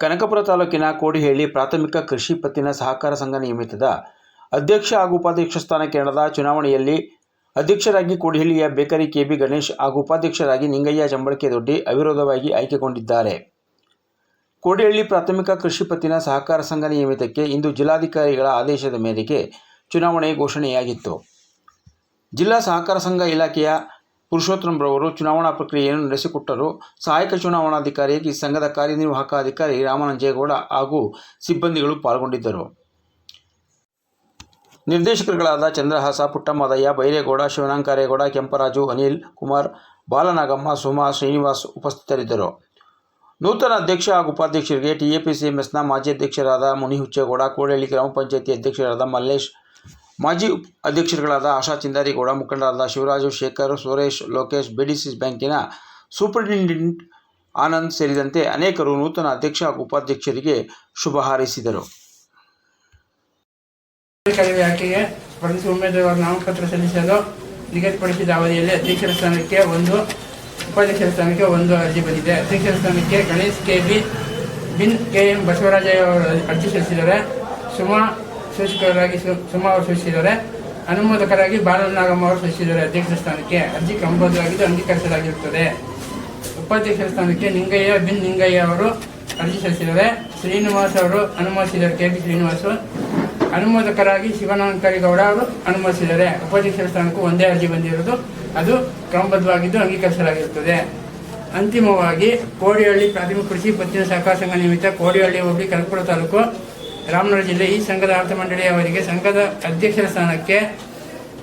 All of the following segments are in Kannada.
ಕನಕಪುರ ತಾಲೂಕಿನ ಕೋಡಿಹೇಳಿ ಪ್ರಾಥಮಿಕ ಕೃಷಿ ಪತ್ತಿನ ಸಹಕಾರ ಸಂಘ ನಿಯಮಿತದ ಅಧ್ಯಕ್ಷ ಹಾಗೂ ಉಪಾಧ್ಯಕ್ಷ ಸ್ಥಾನಕ್ಕೆ ನಡೆದ ಚುನಾವಣೆಯಲ್ಲಿ ಅಧ್ಯಕ್ಷರಾಗಿ ಕೋಡಿಹಳ್ಳಿಯ ಬೇಕರಿ ಕೆಬಿ ಗಣೇಶ್ ಹಾಗೂ ಉಪಾಧ್ಯಕ್ಷರಾಗಿ ನಿಂಗಯ್ಯ ಚಂಬಳಕೆ ದೊಡ್ಡಿ ಅವಿರೋಧವಾಗಿ ಆಯ್ಕೆಗೊಂಡಿದ್ದಾರೆ. ಕೋಡಿಹಳ್ಳಿ ಪ್ರಾಥಮಿಕ ಕೃಷಿ ಪತ್ತಿನ ಸಹಕಾರ ಸಂಘ ನಿಯಮಿತಕ್ಕೆ ಇಂದು ಜಿಲ್ಲಾಧಿಕಾರಿಗಳ ಆದೇಶದ ಮೇರೆಗೆ ಚುನಾವಣೆ ಘೋಷಣೆಯಾಗಿತ್ತು. ಜಿಲ್ಲಾ ಸಹಕಾರ ಸಂಘ ಇಲಾಖೆಯ ಪುರುಷೋತ್ತಮರವರು ಚುನಾವಣಾ ಪ್ರಕ್ರಿಯೆಯನ್ನು ನಡೆಸಿಕೊಟ್ಟರು. ಸಹಾಯಕ ಚುನಾವಣಾಧಿಕಾರಿಯಾಗಿ ಸಂಘದ ಕಾರ್ಯನಿರ್ವಾಹಕ ಅಧಿಕಾರಿ ರಾಮನಂಜೇಗೌಡ ಹಾಗೂ ಸಿಬ್ಬಂದಿಗಳು ಪಾಲ್ಗೊಂಡಿದ್ದರು. ನಿರ್ದೇಶಕರುಗಳಾದ ಚಂದ್ರಹಾಸ, ಪುಟ್ಟಮ್ಮದಯ್ಯ, ಬೈರೇಗೌಡ, ಶಿವನಾಂಕಾರೇಗೌಡ, ಕೆಂಪರಾಜು, ಅನಿಲ್ ಕುಮಾರ್, ಬಾಲನಾಗಮ್ಮ, ಸುಮಾ ಶ್ರೀನಿವಾಸ್ ಉಪಸ್ಥಿತರಿದ್ದರು. ನೂತನ ಅಧ್ಯಕ್ಷ ಹಾಗೂ ಉಪಾಧ್ಯಕ್ಷರಿಗೆ ಟಿಎಪಿಸಿಎಂಎಸ್ನ ಮಾಜಿ ಅಧ್ಯಕ್ಷರಾದ ಮುನಿಹುಚ್ಚೇಗೌಡ ಕೋಡಹಳ್ಳಿ ಗ್ರಾಮ ಪಂಚಾಯಿತಿ ಅಧ್ಯಕ್ಷರಾದ ಮಲ್ಲೇಶ್, ಮಾಜಿ ಅಧ್ಯಕ್ಷರುಗಳಾದ ಆಶಾ ಚಿಂದಾರಿಗೌಡ, ಮುಖಂಡರಾದ ಶಿವರಾಜು ಶೇಖರ್, ಸುರೇಶ್ ಲೋಕೇಶ್, ಬಿಡಿಸಿ ಬ್ಯಾಂಕಿನ ಸೂಪರಿಂಟೆಂಡೆಂಟ್ ಆನಂದ್ ಸೇರಿದಂತೆ ಅನೇಕರು ನೂತನ ಅಧ್ಯಕ್ಷ ಹಾಗೂ ಉಪಾಧ್ಯಕ್ಷರಿಗೆ ಶುಭ ಹಾರೈಸಿದರು. ಕಾರ್ಯ ಆಕೆಗೆ ಸ್ಪರ್ಧಿಸಿ ಉಮೇದುವಾರ ನಾಮಪತ್ರ ಸಲ್ಲಿಸಲು ನಿಗದಿಪಡಿಸಿದ ಅವಧಿಯಲ್ಲಿ ಅಧ್ಯಕ್ಷರ ಸ್ಥಾನಕ್ಕೆ ಒಂದು, ಉಪಾಧ್ಯಕ್ಷರ ಸ್ಥಾನಕ್ಕೆ ಒಂದು ಅರ್ಜಿ ಬಂದಿದೆ. ಅಧ್ಯಕ್ಷರ ಸ್ಥಾನಕ್ಕೆ ಗಣೇಶ್ ಕೆ ಬಿ ಬಿನ್ ಕೆ ಎಂ ಬಸವರಾಜಯ್ಯ ಅವರು ಅರ್ಜಿ ಸಲ್ಲಿಸಿದ್ದಾರೆ. ಸುಮಾ ಸೂಚಕರಾಗಿ ಸುಮಾ ಅವರು ಸೂಚಿಸಿದ್ದಾರೆ ಅನುಮೋದಕರಾಗಿ ಬಾಲನಾಗಮ್ಮ ಅವರು ಸೂಚಿಸಿದ್ದಾರೆ ಅಧ್ಯಕ್ಷರ ಸ್ಥಾನಕ್ಕೆ ಅರ್ಜಿ ಕ್ರಮಬದ್ಧವಾಗಿದ್ದು ಅಂಗೀಕರಿಸಲಾಗಿರುತ್ತದೆ. ಉಪಾಧ್ಯಕ್ಷರ ಸ್ಥಾನಕ್ಕೆ ನಿಂಗಯ್ಯ, ಬಿನ್ ನಿಂಗಯ್ಯ ಅವರು ಅರ್ಜಿ ಸಲ್ಲಿಸಿದ್ದಾರೆ. ಶ್ರೀನಿವಾಸ್ ಅವರು ಅನುಮೋದಿಸಿದ್ದಾರೆ. ಕೆ ಬಿ ಶ್ರೀನಿವಾಸ್ ಅನುಮೋದಕರಾಗಿ ಶಿವನಾಂಕರಿಗೌಡ ಅವರು ಅನುಮೋದಿಸಿದ್ದಾರೆ ಉಪಾಧ್ಯಕ್ಷರ ಸ್ಥಾನಕ್ಕೂ ಒಂದೇ ಅರ್ಜಿ ಬಂದಿರುವುದು, ಅದು ಕ್ರಮಬದ್ಧವಾಗಿದ್ದು ಅಂಗೀಕರಿಸಲಾಗಿರುತ್ತದೆ. ಅಂತಿಮವಾಗಿ ಕೋಡಿಹಳ್ಳಿ ಪ್ರಾಥಮಿಕ ಕೃಷಿ ಪತ್ತಿನ ಸಹಕಾರ ಸಂಘ ನಿಮಿತ್ತ ಕೋಡಿಹಳ್ಳಿ ಹೋಬಳಿ ಕನಕಪುರ ತಾಲೂಕು, ರಾಮನಗರ ಜಿಲ್ಲೆ ಈ ಸಂಘದ ಆಡಳಿತ ಮಂಡಳಿಯವರಿಗೆ ಸಂಘದ ಅಧ್ಯಕ್ಷರ ಸ್ಥಾನಕ್ಕೆ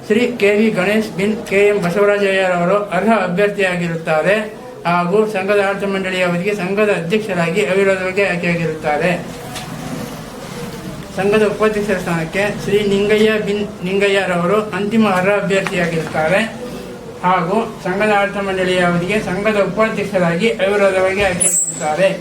ಶ್ರೀ ಕೆ ವಿ ಗಣೇಶ್ ಬಿನ್ ಕೆ ಎಂ ಬಸವರಾಜಯ್ಯರವರು ಅರ್ಹ ಅಭ್ಯರ್ಥಿಯಾಗಿರುತ್ತಾರೆ ಹಾಗೂ ಸಂಘದ ಆಡಳಿತ ಮಂಡಳಿಯವರಿಗೆ ಸಂಘದ ಅಧ್ಯಕ್ಷರಾಗಿ ಅವಿರೋಧವಾಗಿ ಆಯ್ಕೆಯಾಗಿರುತ್ತಾರೆ. ಸಂಘದ ಉಪಾಧ್ಯಕ್ಷರ ಸ್ಥಾನಕ್ಕೆ ಶ್ರೀ ನಿಂಗಯ್ಯ ಬಿನ್ ನಿಂಗಯ್ಯರವರು ಅಂತಿಮ ಅರ್ಹ ಅಭ್ಯರ್ಥಿಯಾಗಿರುತ್ತಾರೆ ಹಾಗೂ ಸಂಘದ ಆಡಳಿತ ಮಂಡಳಿಯ ಅವಧಿಗೆ ಸಂಘದ ಉಪಾಧ್ಯಕ್ಷರಾಗಿ ಅವಿರೋಧವಾಗಿ ಆಯ್ಕೆ ಇದೇ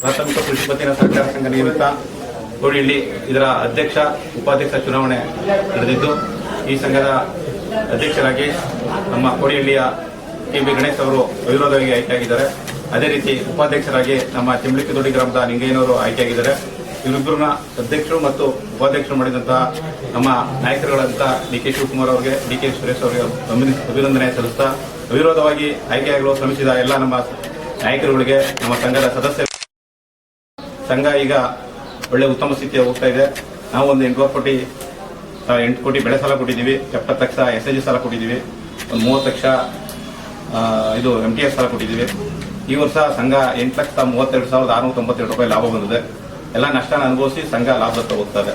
ಪ್ರಾಥಮಿಕ ಕೃಷಿ ಪತ್ತಿನ ಸಹಕಾರ ಸಂಘ ನಿಯಮಿತ ಕೋಡಿಹಳ್ಳಿ ಇದರ ಅಧ್ಯಕ್ಷ, ಉಪಾಧ್ಯಕ್ಷ ಚುನಾವಣೆ ನಡೆದಿದ್ದು, ಈ ಸಂಘದ ಅಧ್ಯಕ್ಷರಾಗಿ ನಮ್ಮ ಕೋಡಿಹಳ್ಳಿಯ ಕೆ ಬಿ ಗಣೇಶ್ ಅವರು ಅವಿರೋಧವಾಗಿ ಆಯ್ಕೆಯಾಗಿದ್ದಾರೆ. ಅದೇ ರೀತಿ ಉಪಾಧ್ಯಕ್ಷರಾಗಿ ನಮ್ಮ ಚಿಮ್ಲಿಕ್ಕದೊಡ್ಡಿ ಗ್ರಾಮದ ನಿಂಗಯ್ಯನವರು ಆಯ್ಕೆಯಾಗಿದ್ದಾರೆ. ಇವರಿಬ್ಬರನ್ನ ಅಧ್ಯಕ್ಷರು ಮತ್ತು ಉಪಾಧ್ಯಕ್ಷರು ಮಾಡಿದಂತಹ ನಮ್ಮ ನಾಯಕರುಗಳಂತ ಡಿ ಕೆ ಶಿವಕುಮಾರ್ ಅವರಿಗೆ, ಡಿ ಕೆ ಸುರೇಶ್ ಅವರಿಗೆ ಅಭಿನ- ಅಭಿನಂದನೆ ಸಲ್ಲಿಸ್ತಾ, ಅವಿರೋಧವಾಗಿ ಆಯ್ಕೆಯಾಗಲು ಶ್ರಮಿಸಿದ ಎಲ್ಲ ನಮ್ಮ ನಾಯಕರುಗಳಿಗೆ ನಮ್ಮ ಸಂಘದ ಸದಸ್ಯರು ಸಂಘ ಈಗ ಒಳ್ಳೆ ಉತ್ತಮ ಸ್ಥಿತಿಯ ಹೋಗ್ತಾ ಇದೆ. ನಾವು ಒಂದು ಎಂಟು ಕೋಟಿ ಎಂಟು ಕೋಟಿ ಬೆಳೆ ಸಾಲ ಕೊಟ್ಟಿದ್ದೀವಿ. ಎಪ್ಪತ್ತು ಲಕ್ಷ ಎಸ್ ಐ ಜಿ ಸಾಲ ಕೊಟ್ಟಿದ್ದೀವಿ. ಒಂದು ಮೂವತ್ತು ಲಕ್ಷ ಇದು ಎಂ ಟಿ ಎಸ್ ಸಾಲ ಕೊಟ್ಟಿದ್ದೀವಿ. ಈ ವರ್ಷ ಸಂಘ ಎಂಟು ಲಕ್ಷ ಮೂವತ್ತೆರಡು ಸಾವಿರದ ಆರುನೂರ ತೊಂಬತ್ತೆರಡು ರೂಪಾಯಿ ಲಾಭ ಬಂದಿದೆ. ಎಲ್ಲ ನಷ್ಟನ ಅನುಭವಿಸಿ ಸಂಘ ಲಾಭದತ್ತ ಹೋಗ್ತಾ ಇದೆ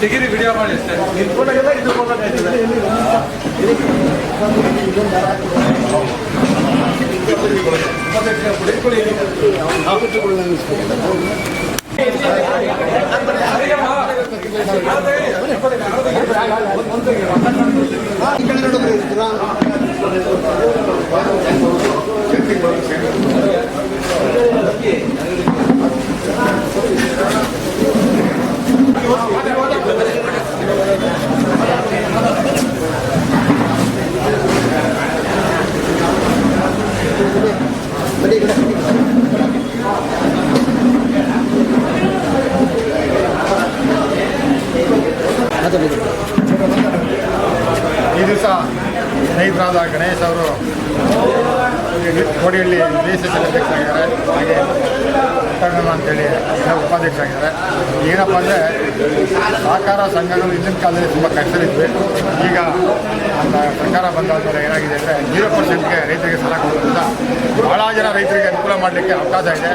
ತೆಗೀರಿ ವಿಡಿಯೋ ಮಾಡಿ ಅಷ್ಟೇ. ಇರ್ತೀರಾ ಈ ದಿವಸ ಸ್ನೇಹಿತರಾದ ಗಣೇಶ್ ಅವರು ಕೋಡಿಹಳ್ಳಿ ಬಿ ಸಿ ಅಧ್ಯಕ್ಷರಾಗಿದ್ದಾರೆ. ಹಾಗೆ ಪುಟ್ಟಣ್ಣ ಅಂತೇಳಿ ಉಪಾಧ್ಯಕ್ಷ ಉಪಾಧ್ಯಕ್ಷರಾಗಿದ್ದಾರೆ. ಏನಪ್ಪ ಅಂದರೆ ಸಹಕಾರ ಸಂಘಗಳು ಹಿಂದಿನ ಕಾಲದಲ್ಲಿ ತುಂಬ ಕಷ್ಟದಲ್ಲಿದ್ವಿ. ಈಗ ಅಂತ ಸರ್ಕಾರ ಬಂದಾದ್ಮೇಲೆ ಏನಾಗಿದೆ ಅಂದರೆ ಜೀರೋ ಪರ್ಸೆಂಟ್ಗೆ ರೈತರಿಗೆ ಸಾಲ ಕೊಡೋದ್ರಿಂದ ಭಾಳ ಜನ ರೈತರಿಗೆ ಅನುಕೂಲ ಮಾಡಲಿಕ್ಕೆ ಅವಕಾಶ ಇದೆ.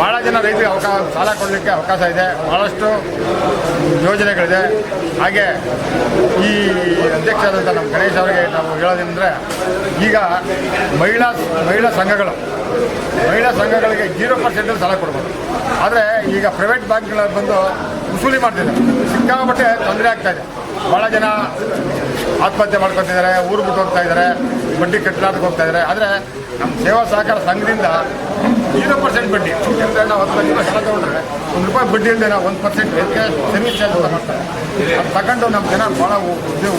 ಭಾಳ ಜನ ರೈತರಿಗೆ ಅವಕಾಶ ಸಾಲ ಕೊಡಲಿಕ್ಕೆ ಅವಕಾಶ ಇದೆ. ಭಾಳಷ್ಟು ಯೋಜನೆಗಳಿದೆ. ಹಾಗೆ ಈ ಅಧ್ಯಕ್ಷರಾದಂಥ ನಮ್ಮ ಗಣೇಶ್ ಅವರಿಗೆ ನಾವು ಹೇಳೋದೇನೆಂದರೆ, ಈಗ ಮಹಿಳಾ ಮಹಿಳಾ ಸಂಘಗಳು, ಮಹಿಳಾ ಸಂಘಗಳಿಗೆ ಜೀರೋ ಪರ್ಸೆಂಟಲ್ಲಿ ಸಾಲ ಕೊಡ್ಬೋದು. ಆದರೆ ಈಗ ಪ್ರೈವೇಟ್ ಬ್ಯಾಂಕ್ಗಳ ಬಂದು ವಸೂಲಿ ಮಾಡ್ತಿದ್ದಾರೆ. ಸಿಕ್ಕಾಪಟ್ಟೆ ತೊಂದರೆ ಆಗ್ತಾಯಿದೆ ಭಾಳ ಜನ ಆತ್ಮಹತ್ಯೆ ಮಾಡ್ಕೊತಿದ್ದಾರೆ ಊರು ಬಿಟ್ಟು ಹೋಗ್ತಾ ಇದ್ದಾರೆ ಬಡ್ಡಿ ಕಟ್ಟಲಾಟಕ್ಕೆ ಹೋಗ್ತಾ ಆದರೆ ನಮ್ಮ ಸೇವಾ ಸಹಕಾರ ಸಂಘದಿಂದ ಜೀರೋ ಪರ್ಸೆಂಟ್ ಬಡ್ಡಿ. ನಾವು ಹತ್ತು ಲಕ್ಷ ರೂಪಾಯಿ ಸಾಲ ಒಂದು ರೂಪಾಯಿ ಬಡ್ಡಿ ಇಲ್ಲದೆ ನಾವು ಒಂದು ಪರ್ಸೆಂಟ್ ಸರ್ವಿಸ್ ಚಾರ್ಜ್ ಮಾಡ್ತಾರೆ. ಅದು ತಗೊಂಡು ನಮ್ಮ ಜನ ಭಾಳ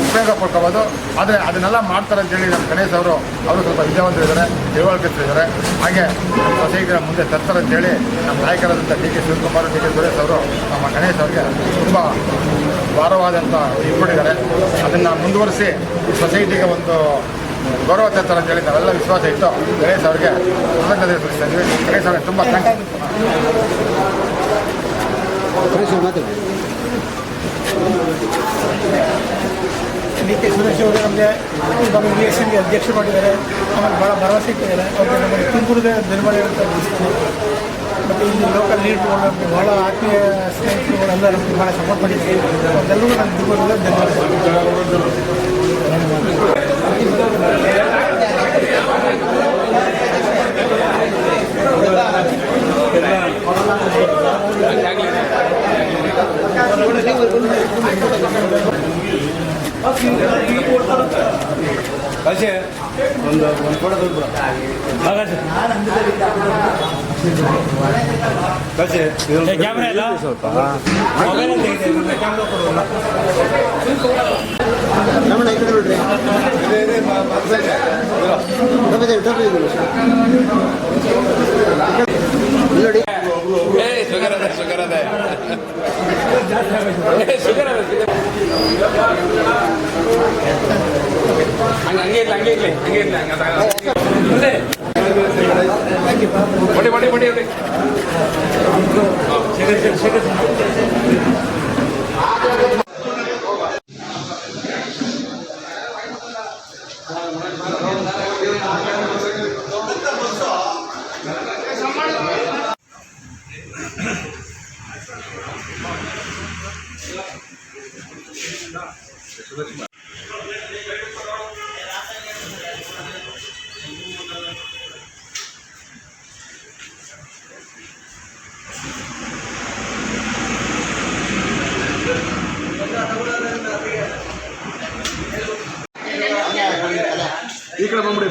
ಉಪಯೋಗ ಪಡ್ಕೋಬೋದು. ಆದರೆ ಅದನ್ನೆಲ್ಲ ಮಾಡ್ತಾರೆ ಅಂತೇಳಿ ನಮ್ಮ ಗಣೇಶ್ ಅವರು ಅವರು ಸ್ವಲ್ಪ ವಿದ್ಯಾವಂತರಿದ್ದಾರೆ ತಿಳುವಳಿಕೆಗಳಿದ್ದಾರೆ ಹಾಗೆ ನಮ್ಮ ಮುಂದೆ ತರ್ತಾರೆ ಅಂತೇಳಿ ನಮ್ಮ ನಾಯಕರಾದಂಥ D K Shivakumar D K Suresh ಅವರು ನಮ್ಮ ಗಣೇಶ್ ಅವರಿಗೆ ತುಂಬ ಭಾರವಾದಂಥ ಇಟ್ಕೊಂಡಿದ್ದಾರೆ ಅದನ್ನು ಮುಂದುವರಿಸಿ ಸೊಸೈಟಿಗೆ ಒಂದು ಗೌರವ ತರ್ತಾರೆ ಅಂತೇಳಿ ನಾವೆಲ್ಲ ವಿಶ್ವಾಸ ಇಟ್ಟು ಗಣೇಶ್ ಅವರಿಗೆ ಕೃತಜ್ಞತೆ ಸಲ್ಲಿಸ್ತಾ ಇದ್ವಿ ಗಣೇಶ್ ಅವರಿಗೆ ತುಂಬ ಥ್ಯಾಂಕ್ಸ್ ಡಿ ಕೆ ಸುರೇಶ್ ಅವರು ನಮಗೆ ನಮ್ಮ ಬಿ ಎಸ್ ಎನ್ಗೆ ಅಧ್ಯಕ್ಷ ಮಾಡಿದ್ದಾರೆ. ಆಮೇಲೆ ಭಾಳ ಭರವಸೆ ಇಟ್ಟಿದ್ದಾರೆ. ಅವ್ರಿಗೆ ನಮಗೆ ತುಮಕೂರಿಗೆ ಅಂತ ಅನಿಸ್ತದೆ ಮತ್ತು ಇಲ್ಲಿ ಲೋಕಲ್ ಲೀಡ್ರುಗಳು ನಮಗೆ ಭಾಳ ಆತ್ಮೀಯ ಸ್ನೇಹಿತರುಗಳೆಲ್ಲ ನಮಗೆ ಭಾಳ ಸಪೋರ್ಟ್ ಮಾಡಿದ್ದಾರೆ. ಅವ್ರಿಗೆಲ್ಲರಿಗೂ ನಾನು ತುಮಕೂರಿಗೆ ಧನ್ಯವಾದ ಹಂಗೆ ಇಲ್ಲ ಹಂಗೆ ಇಲ್ಲ ಹಂಗೆ ಇಲ್ಲ 머리 머리 머리 머리 제가 제가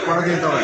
八点到了